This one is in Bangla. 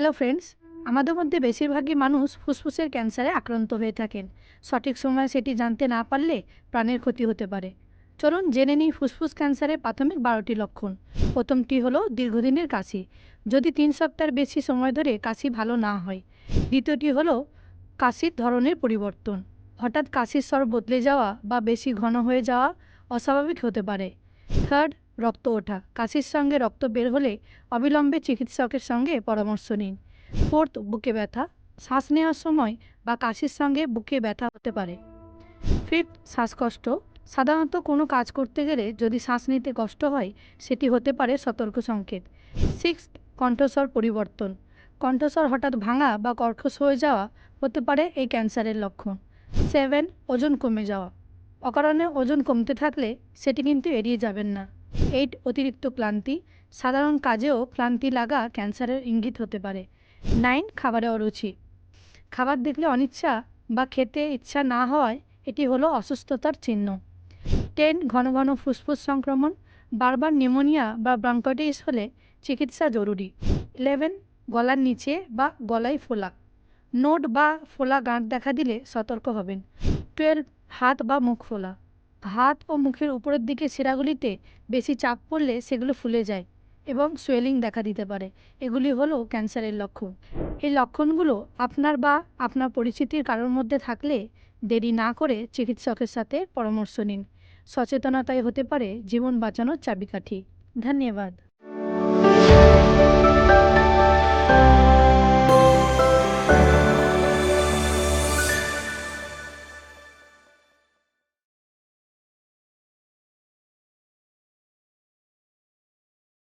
হ্যালো ফ্রেন্ডস আমাদের মধ্যে বেশিরভাগই মানুষ ফুসফুসের ক্যান্সারে আক্রান্ত হয়ে থাকেন। সঠিক সময়ে সেটি জানতে না পারলে প্রাণের ক্ষতি হতে পারে। চলুন জেনে নিই ফুসফুস ক্যান্সারের প্রাথমিক বারোটি লক্ষণ। প্রথমটি হলো দীর্ঘদিনের কাশি। যদি তিন সপ্তাহের বেশি সময় ধরে কাশি ভালো না হয়, দ্বিতীয়টি হলো কাশির ধরনের পরিবর্তন। হঠাৎ কাশির স্বর বদলে যাওয়া বা বেশি ঘন হয়ে যাওয়া অস্বাভাবিক হতে পারে। থার্ড রক্ত ওঠা। কাশির সঙ্গে রক্ত বের হলে অবিলম্বে চিকিৎসকের সঙ্গে পরামর্শ নিন। ফোর্থ, বুকে ব্যথা। শ্বাস নেওয়ার সময় বা কাশির সঙ্গে বুকে ব্যথা হতে পারে। ফিফথ, শ্বাসকষ্ট। সাধারণত কোনো কাজ করতে গেলে যদি শ্বাস নিতে কষ্ট হয়, সেটি হতে পারে সতর্ক সংকেত। সিক্স কণ্ঠস্বর পরিবর্তন। কণ্ঠস্বর হঠাৎ ভাঙা বা কর্কশ হয়ে যাওয়া হতে পারে এই ক্যান্সারের লক্ষণ। সেভেন, ওজন কমে যাওয়া। অকারণে ওজন কমতে থাকলে সেটি কিন্তু এড়িয়ে যাবেন না। এইট অতিরিক্ত ক্লান্তি। সাধারণ কাজেও ক্লান্তি লাগা ক্যান্সারের ইঙ্গিত হতে পারে। নাইন, খাবারে অরুচি। খাবার দেখলে অনিচ্ছা বা খেতে ইচ্ছা না হওয়ায় এটি হলো অসুস্থতার চিহ্ন। টেন, ঘন ঘন ফুসফুস সংক্রমণ। বারবার নিউমোনিয়া বা ব্রঙ্কটিস হলে চিকিৎসা জরুরি। ইলেভেন, গলার নিচে বা গলায় ফোলা। নোট বা ফোলা গাঁট দেখা দিলে সতর্ক হবেন। টুয়েলভ, হাত বা মুখ ফোলা। হাত ও মুখের উপরের দিকে শিরাগুলিতে বেশি চাপ পড়লে সেগুলো ফুলে যায় এবং সোয়েলিং দেখা দিতে পারে। এগুলি হলো ক্যান্সারের লক্ষণ। এই লক্ষণগুলো আপনার বা আপনার পরিচিতির কারোর মধ্যে থাকলে দেরি না করে চিকিৎসকের সাথে পরামর্শ নিন। সচেতনতাই হতে পারে জীবন বাঁচানোর চাবিকাঠি। ধন্যবাদ।